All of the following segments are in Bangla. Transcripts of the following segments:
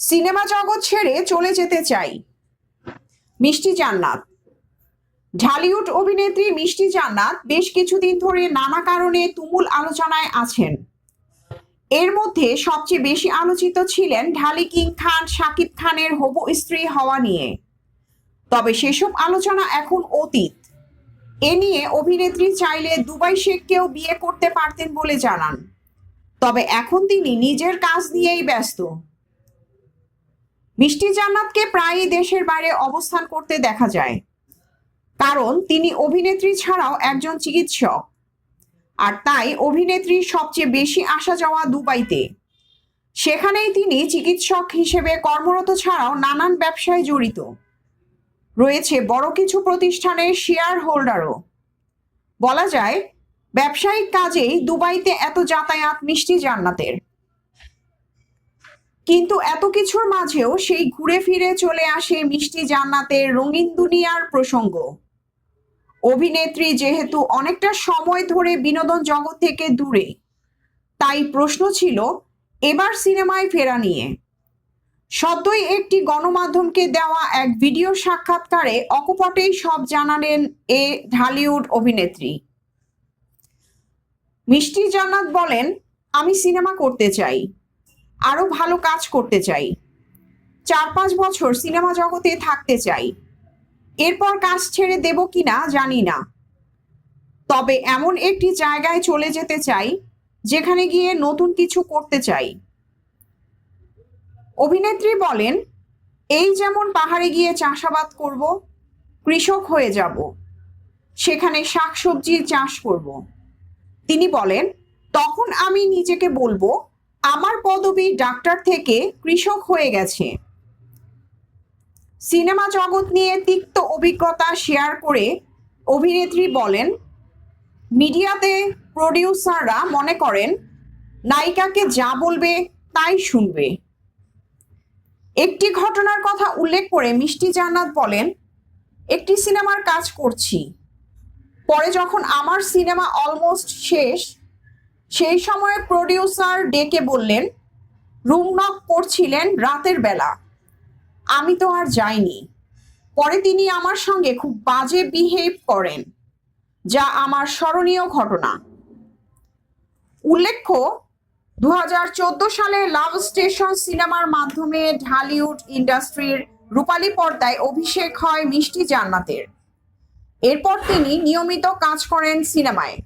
সিনেমা জগৎ ছেড়ে চলে যেতে চাই। মিষ্টি জান্নাত। ঢালিউড অভিনেত্রী মিষ্টি জান্নাত বেশ কিছুদিন ধরে নানা কারণে তুমুল আলোচনায় আছেন। এর মধ্যে সবচেয়ে বেশি আলোচিত ছিলেন ঢালি কিং খান শাকিব খানের হবু স্ত্রী হওয়া নিয়ে। তবে সেসব আলোচনা এখন অতীত। এ নিয়ে অভিনেত্রী চাইলে দুবাই শেখকেও বিয়ে করতে পারতেন বলে জানান। তবে এখন তিনি নিজের কাজ নিয়েই ব্যস্ত। মিষ্টি জান্নাতকে প্রায়ই দেশের বাইরে অবস্থান করতে দেখা যায়। কারণ তিনি অভিনেত্রী ছাড়াও একজন চিকিৎসক। আর তাই অভিনেত্রীর সবচেয়ে বেশি আসা যাওয়া দুবাইতে। সেখানেই তিনি চিকিৎসক হিসেবে কর্মরত ছাড়াও নানান ব্যবসায় জড়িত। রয়েছে বড় কিছু প্রতিষ্ঠানের শেয়ার হোল্ডারও। বলা যায়, ব্যবসায়িক কাজেই দুবাইতে এত যাতায়াত মিষ্টি জান্নাতের। কিন্তু এত কিছুর মাঝেও সেই ঘুরে ফিরে চলে আসে মিষ্টি জান্নাতের রঙিন দুনিয়ার প্রসঙ্গ। অভিনেত্রী যেহেতু অনেকটা সময় ধরে বিনোদন জগৎ থেকে দূরে, তাই প্রশ্ন ছিল, এবার সিনেমায় ফেরা নিয়ে। সদ্যই একটি গণমাধ্যমকে দেওয়া এক ভিডিও সাক্ষাৎকারে অকপটেই সব জানালেন এ ঢালিউড অভিনেত্রী। মিষ্টি জান্নাত বলেন, আমি সিনেমা করতে চাই। আরও ভালো কাজ করতে চাই। চার পাঁচ বছর সিনেমা জগতে থাকতে চাই। এরপর কাজ ছেড়ে দেব কিনা জানি না। তবে এমন একটি জায়গায় চলে যেতে চাই, যেখানে গিয়ে নতুন কিছু করতে চাই। অভিনেত্রী বলেন, এই যেমন পাহাড়ে গিয়ে চাষাবাদ করব, কৃষক হয়ে যাব। সেখানে শাকসবজির চাষ করব। তিনি বলেন, তখন আমি নিজেকে বলব আমার পদবি ডাক্তার থেকে কৃষক হয়ে গেছে। সিনেমা জগৎ নিয়ে তিক্ত অভিজ্ঞতা শেয়ার করে অভিনেত্রী বলেন, মিডিয়াতে প্রডিউসাররা মনে করেন, নায়িকাকে যা বলবে তাই শুনবে। একটি ঘটনার কথা উল্লেখ করে মিষ্টি জান্নাত বলেন, একটি সিনেমার কাজ করছি। পরে যখন আমার সিনেমা অলমোস্ট শেষ সেই সময় প্রডিউসার ডেকে বললেন রুম নক করছিলেন রাতের বেলা। আমি তো আর যাইনি। পরে তিনি আমার সঙ্গে খুব বাজে বিহেভ করেন, যা আমার স্মরণীয় ঘটনা। উল্লেখ্য দু হাজার চোদ্দ সালে লাভ স্টেশন সিনেমার মাধ্যমে ঢালিউড ইন্ডাস্ট্রির রূপালী পর্দায় অভিষেক হয় মিষ্টি জান্নাতের। এরপর তিনি নিয়মিত কাজ করেন সিনেমায়।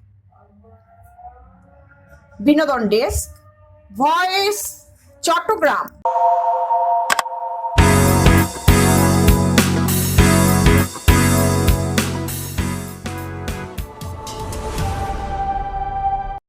বিনোদন ডেস্ক ভয়েস চট্টগ্রাম।